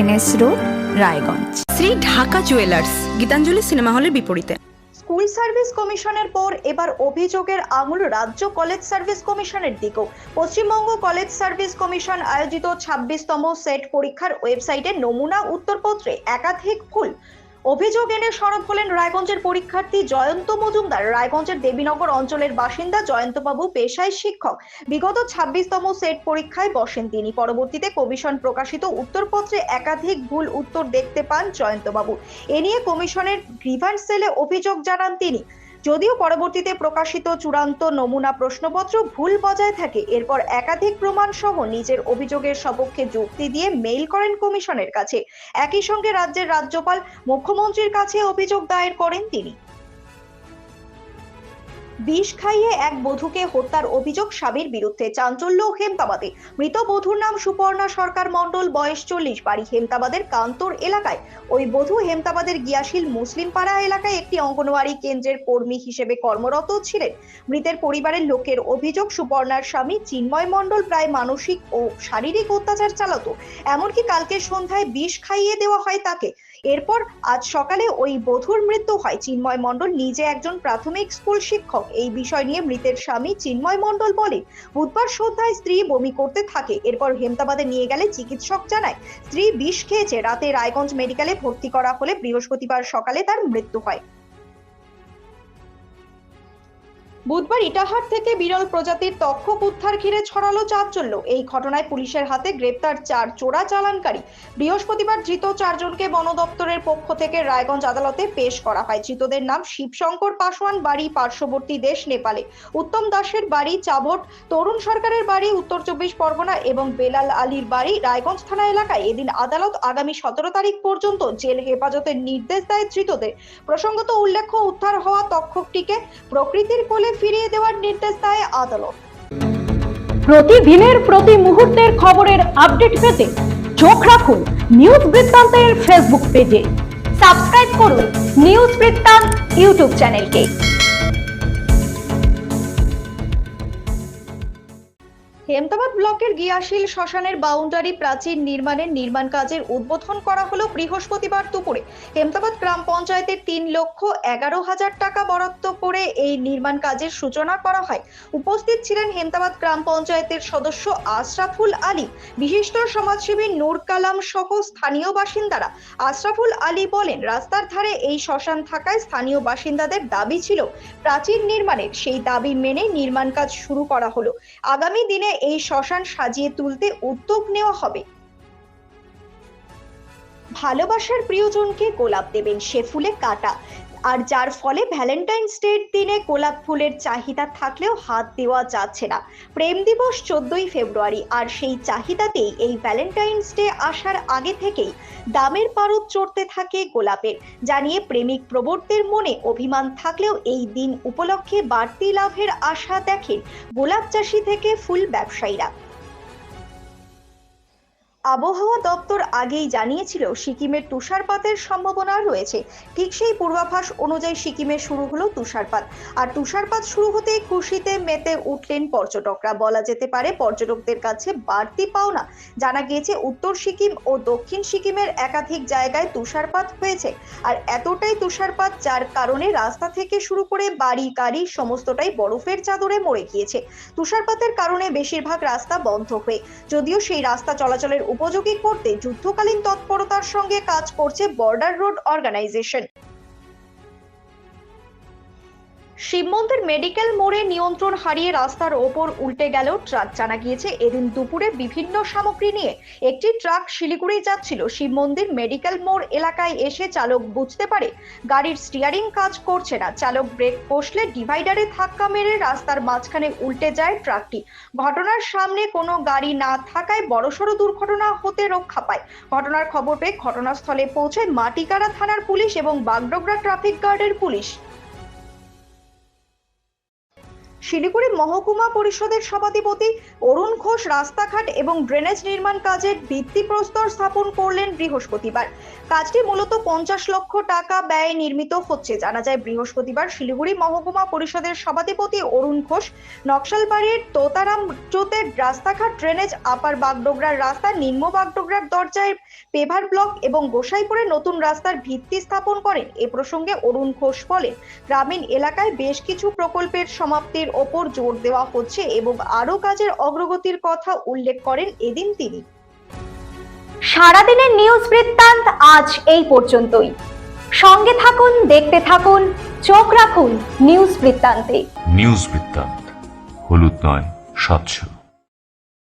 NS road Raiganj. Shri Dhaka jewellers Gitanjali cinema হলের বিপরীতে। School service কমিশনের পর এবার অভিযোগের আঙুল রাজ্য কলেজ সার্ভিস কমিশনের দিকেও। পশ্চিমবঙ্গ কলেজ সার্ভিস কমিশন আয়োজিত ছাব্বিশতম সেট পরীক্ষার ওয়েবসাইটে নমুনা উত্তরপত্রে একাধিক ভুল। অভিযোগ এনে সরব হলেন রায়গঞ্জের পরীক্ষার্থী জয়ন্ত মজুমদার। রায়গঞ্জের দেবীনগর অঞ্চলের বাসিন্দা জয়ন্তবাবু পেশায় শিক্ষক। বিগত ছাব্বিশতম সেট পরীক্ষায় বসেন তিনি। পরবর্তীতে কমিশন প্রকাশিত উত্তরপত্রে একাধিক ভুল উত্তর দেখতে পান জয়ন্তবাবু। এ নিয়ে কমিশনের গ্রিভার সেলে অভিযোগ জানান তিনি। যদিও পরবর্তীতে প্রকাশিত চূড়ান্ত নমুনা প্রশ্নপত্র ভুল বজায় থাকে, এরপর একাধিক প্রমাণ সহ নিজের অভিযোগের সপক্ষে যুক্তি দিয়ে মেইল করেন কমিশনের কাছে। একই সঙ্গে রাজ্যের রাজ্যপাল, মুখ্যমন্ত্রীর কাছে অভিযোগ দায়ের করেন তিনি। বিষ খাইয়ে এক বধূকে হত্যার অভিযোগ স্বামীর বিরুদ্ধে। চাঞ্চল্য হেমতাবাদে। মৃত বধূর নাম সুপর্ণা সরকার মণ্ডল, বয়স চল্লিশ। বাড়ি হেমতাবাদের কান্তর এলাকায়। ওই বধূ হেমতাবাদের গিয়াশিল মুসলিম পাড়া এলাকায় একটি অঙ্গনওয়াড়ি কেন্দ্রের কর্মী হিসেবে কর্মরত ছিলেন। মৃতের পরিবারের লোকের অভিযোগ, সুপর্ণার স্বামী চিন্ময় মণ্ডল প্রায় মানসিক ও শারীরিক অত্যাচার চালাতো। এমনকি কালকে সন্ধ্যায় বিষ খাইয়ে দেওয়া হয় তাকে। এরপর আজ সকালে ওই বধুর মৃত্যু হয়। চিন্ময় মণ্ডল নিজে একজন প্রাথমিক স্কুল শিক্ষক। এই বিষয় নিয়ে মৃতের স্বামী চিন্ময় মণ্ডল বলে, বুধবার সন্ধ্যায় স্ত্রী বমি করতে থাকে। এরপর হেমতাবাদে নিয়ে গেলে চিকিৎসক জানায়, স্ত্রী বিষ খেয়েছে। রাতে রায়গঞ্জ মেডিকেলে ভর্তি করা হলে বৃহস্পতিবার সকালে তার মৃত্যু হয়। বুধবার ইটাহার থেকে বিরল প্রজাতির তক্ষক উদ্ধার ঘিরে ছড়ালো চাঞ্চল্য। এই ঘটনায় পুলিশের হাতে গ্রেপ্তার চার চোরা চালানকারী। বৃহস্পতিবার ধৃত চারজনকে বন দপ্তরের পক্ষ থেকে রায়গঞ্জ আদালতে পেশ করা হয়। ধৃতদের নাম শিবশঙ্কর পাসওয়ান বাড়ি পার্শ্ববর্তী দেশ নেপালে। উত্তম দাসের বাড়ি চাবট, তরুণ সরকারের বাড়ি উত্তর চব্বিশ পরগনা এবং বেলাল আলীর বাড়ি রায়গঞ্জ থানা এলাকায়। এদিন আদালত আগামী সতেরো তারিখ পর্যন্ত জেল হেফাজতের নির্দেশ দেয় ধৃতদের। প্রসঙ্গত উল্লেখ্য, উদ্ধার হওয়া তক্ষকটিকে প্রকৃতির কোলে ফিরিয়ে দেওয়ার নির্দেশ দেয় আদালত। প্রতিদিনের প্রতি মুহূর্তের খবরের আপডেট পেতে চোখ রাখুন নিউজ বৃত্তান্তের ফেসবুক পেজে। সাবস্ক্রাইব করুন নিউজ বৃত্তান্ত ইউটিউব চ্যানেলকে। হেমতাবাদ ব্লকের গিয়াশিল শ্মশানের বাউন্ডারি প্রাচীর নির্মাণের নির্মাণ কাজের উদ্বোধন করা হলো বৃহস্পতিবার দুপুরে। হেমতাবাদ গ্রাম পঞ্চায়েতের তিন লক্ষ এগারো হাজার টাকা বরাদ্দ করে এই নির্মাণ কাজের সূচনা করা হয়। উপস্থিত ছিলেন হেমতাবাদ গ্রাম পঞ্চায়েতের সদস্য আশরাফুল আলী, বিশিষ্ট সমাজসেবী নূর কালাম সহ স্থানীয় বাসিন্দারা। আশরাফুল আলী বলেন, রাস্তার ধারে এই শ্মশান থাকায় স্থানীয় বাসিন্দাদের দাবি ছিল, প্রাচীর নির্মাণের সেই দাবি মেনে নির্মাণ কাজ শুরু করা হলো। আগামী দিনে এই শ্মশান সাজিয়ে তুলতে উদ্যোগ নেওয়া হবে। ভালোবাসার প্রিয়জনকে গোলাপ দেবেন সে ফুলে কাটা। আর যার ফলে ভ্যালেন্টাইন্স ডের দিনে গোলাপ ফুলের চাহিদা থাকলেও হাত দেওয়া যাচ্ছে না। প্রেম দিবস চোদ্দই ফেব্রুয়ারি আর সেই চাহিদাতেই এই ভ্যালেন্টাইন্স ডে আসার আগে থেকেই দামের পারদ চড়তে থাকে গোলাপের। জানিয়ে প্রেমিক প্রবর্তের মনে অভিমান থাকলেও এই দিন উপলক্ষে বাড়তি লাভের আশা দেখেন গোলাপ চাষি থেকে ফুল ব্যবসায়ীরা। আবহাওয়া দপ্তর আগেই জানিয়েছিল, সিকিমের তুষারপাতের সম্ভাবনা রয়েছে। ঠিক সেই পূর্বাভাস অনুযায়ী সিকিমে শুরু হলো তুষারপাত। আর তুষারপাত শুরু হতেই খুশিতে মেতে উঠলেন পর্যটকরা। বলা যেতে পারে, পর্যটকদের কাছে বাড়তি পাওনা। জানা গিয়েছে, উত্তর সিকিম ও দক্ষিণ সিকিমের একাধিক জায়গায় তুষারপাত হয়েছে। আর এতটাই তুষারপাত যার কারণে রাস্তা থেকে শুরু করে বাড়ি, গাড়ি সমস্তটাই বরফের চাদরে মরে গিয়েছে। তুষারপাতের কারণে বেশিরভাগ রাস্তা বন্ধ হয়ে, যদিও সেই রাস্তা চলাচলের উপযোগী করতে যুদ্ধকালীন তৎপরতার সঙ্গে কাজ করছে বর্ডার রোড অর্গানাইজেশন শিব মন্দির মেডিকেল মোড়ে নিয়ন্ত্রণ হারিয়ে রাস্তার ওপর উল্টে গেল ট্রাক। জানা গিয়েছে, এদিন দুপুরে বিভিন্ন সামগ্রী নিয়ে একটি ট্রাক শিলিগুড়ি যাচ্ছিল। শিব মন্দির মেডিকেল মোড় এলাকায় এসে চালক বুঝতে পারে, গাড়ির স্টিয়ারিং কাজ করছে না। চালক ব্রেক কষলে ডিভাইডারে ধাক্কা মেরে রাস্তার মাঝখানে উল্টে যায় ট্রাকটি। ঘটনার সামনে কোনো গাড়ি না থাকায় বড়সড় দুর্ঘটনা হতে রক্ষা পায়। ঘটনার খবর পেয়ে ঘটনাস্থলে পৌঁছে মাটিকারা থানার পুলিশ এবং বাগডোগরা ট্রাফিক গার্ডের পুলিশ। শিলিগুড়ি মহকুমা পরিষদের সভাধিপতি অরুণ ঘোষ রাস্তাঘাট এবং ড্রেনেজ নির্মাণ কাজের ভিত্তিপ্রস্তর স্থাপন করলেন বৃহস্পতিবার। কাজটি মূলত পঞ্চাশ লক্ষ টাকা ব্যয়ে নির্মিত হচ্ছে। জানা যায়, বৃহস্পতিবার শিলিগুড়ি মহকুমা পরিষদের সভাধিপতি অরুণ ঘোষ নকশালবাড়ির তোতারাম চোতের রাস্তাঘাট ড্রেনেজ আপার বাগডোগরার রাস্তা, নিম্ন বাগডোগরার দরজায় পেভার ব্লক এবং গোসাইপুরে নতুন রাস্তার ভিত্তি স্থাপন করেন। এ প্রসঙ্গে অরুণ ঘোষ বলেন, গ্রামীণ এলাকায় বেশ কিছু প্রকল্পের সমাপ্তির ওপর জোর দেওয়া হচ্ছে এবং আরও কাজের অগ্রগতির কথা উল্লেখ করেন এদিন তিনি। সারাদিনের নিউজ বৃত্তান্ত আজ এই পর্যন্তই। সঙ্গে থাকুন দেখতে থাকুন চোখ রাখুন নিউজ বৃত্তান্তে। নিউজ বৃত্তান্ত হলুদ নয় স্বচ্ছ